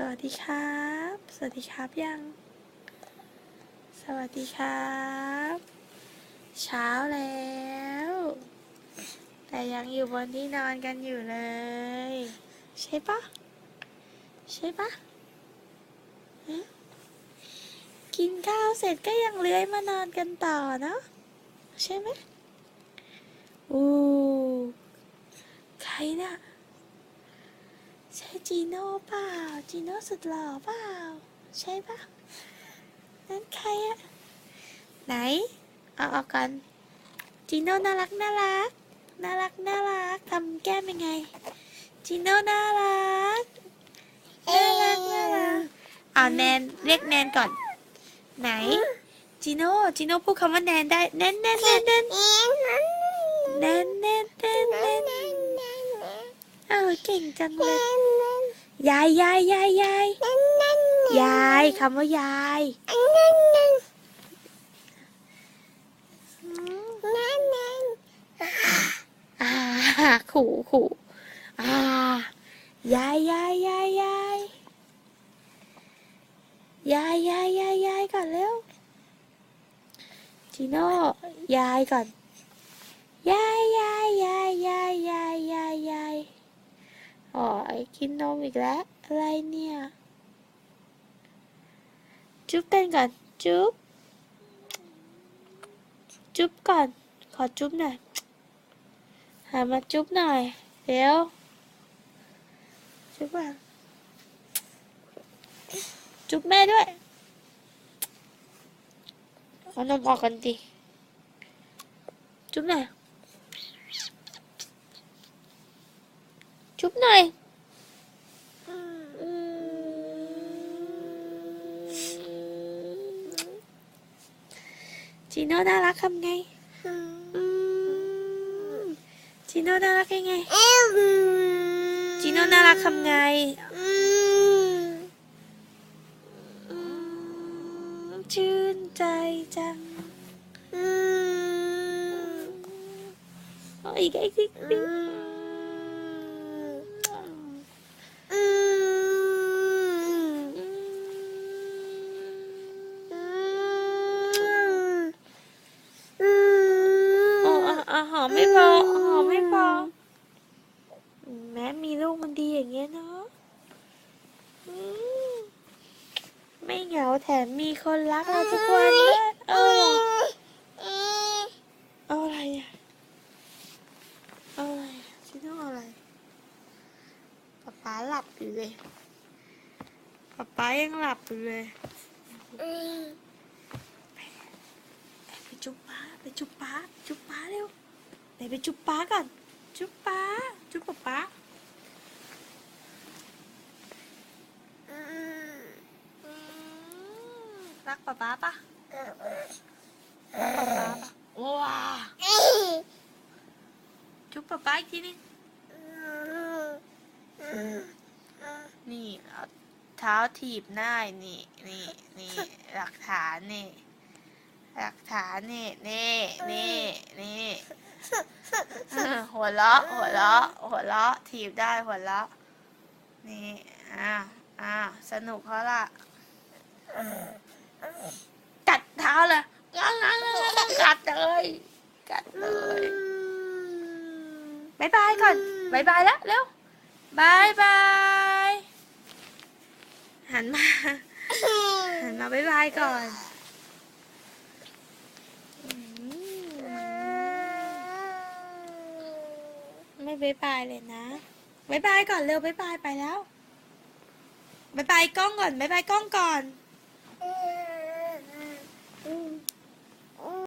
สวัสดีครับ สวัสดีครับยัง สวัสดีครับ เช้าแล้ว แต่ยังอยู่บนที่นอนกันอยู่เลย ใช่ปะใช่ปะกินข้าวเสร็จก็ยังเลื้อยมานอนกันต่อเนาะใช่ไหมอู้ใครน่ะ ใช่จีโน่เปล่า จีโน่สุดหล่อเปล่า ใช่ปะนั้นใครอะไหน เอาออกก่อนจีโน่น่ารักน่ารักน่ารักน่ารักทำแก้มยังไงจีโน่น่ารักน่ารักน่ารักเอาแนนเรียกแนนก่อน ไหนจีโน่จีโน่พูดคำว่าแนนได้แนนแนนแนนแนนแนนแนน ก่งจังเลยยายยายยายยายยายคำว่ายายอ่าขู่ขู่อ่ายายยายยายยายยายยายยายยายก่อนเร็วจีโน่ยายก่อนยายยายยายยายยายยาย ยายอ๋อไอ้กินนมอีกแล้ว อะไรเนี่ย จุ๊บกันก่อน จุ๊บ จุ๊บก่อน ขอจุ๊บหน่อย หามาจุ๊บหน่อยเร็วจุ๊บก่อนจุ๊บแม่ด้วยเอานมออกกันดิจุ๊บหน่อย จุ๊บหน่อยจีโน่น่ารักทำไงจีโน่น่ารักยังไงจีโน่น่ารักทำไงชื่นใจจังเอาอีกอีกอีกอีกอ๋ออ๋ออ๋อหอมไม่พอหอมไม่พอ แม้มี ลูกมันดีอย่างเงี้ยเนาะอืมไม่เหงาแถมมีคนรักเราทุกวันด้วยเออเอาอะไรอะเอาอะไรชิโน่เอาอะไรป๊าป๊าหลับอยู่เลยป๊าป๊ายังหลับอยู่เลยไปจุ๊บป๊าไปจุ๊บป๊าจุ๊บป๊าเร็วไหนไปจุ๊บป๊าก่อนจุ๊บป๊าจุ๊บป๊าป๊า รักป๊าป๊าปะรักป๊าป๊าปะว้าจุ๊บป๊าป๊าอีกทีนึงนี่เอาเท้าถีบหน้านี่นี่นี่หลักฐานนี่ หลักฐานนี่นี่นี่นี่เออหัวเราะหัวเราะหัวเราะถีบได้หัวเราะนี่อ้าวอ้าวสนุกเขาละ กัดเท้าเลยกัดเลยกัดเลยบายบายก่อนบายบายแล้วเร็วบายบายหันมาหันมาบายบายก่อนไม่บายบายเลยนะบายบายก่อนเร็วบายบายไปแล้วบายบายกล้องก่อนบายบายกล้องก่อน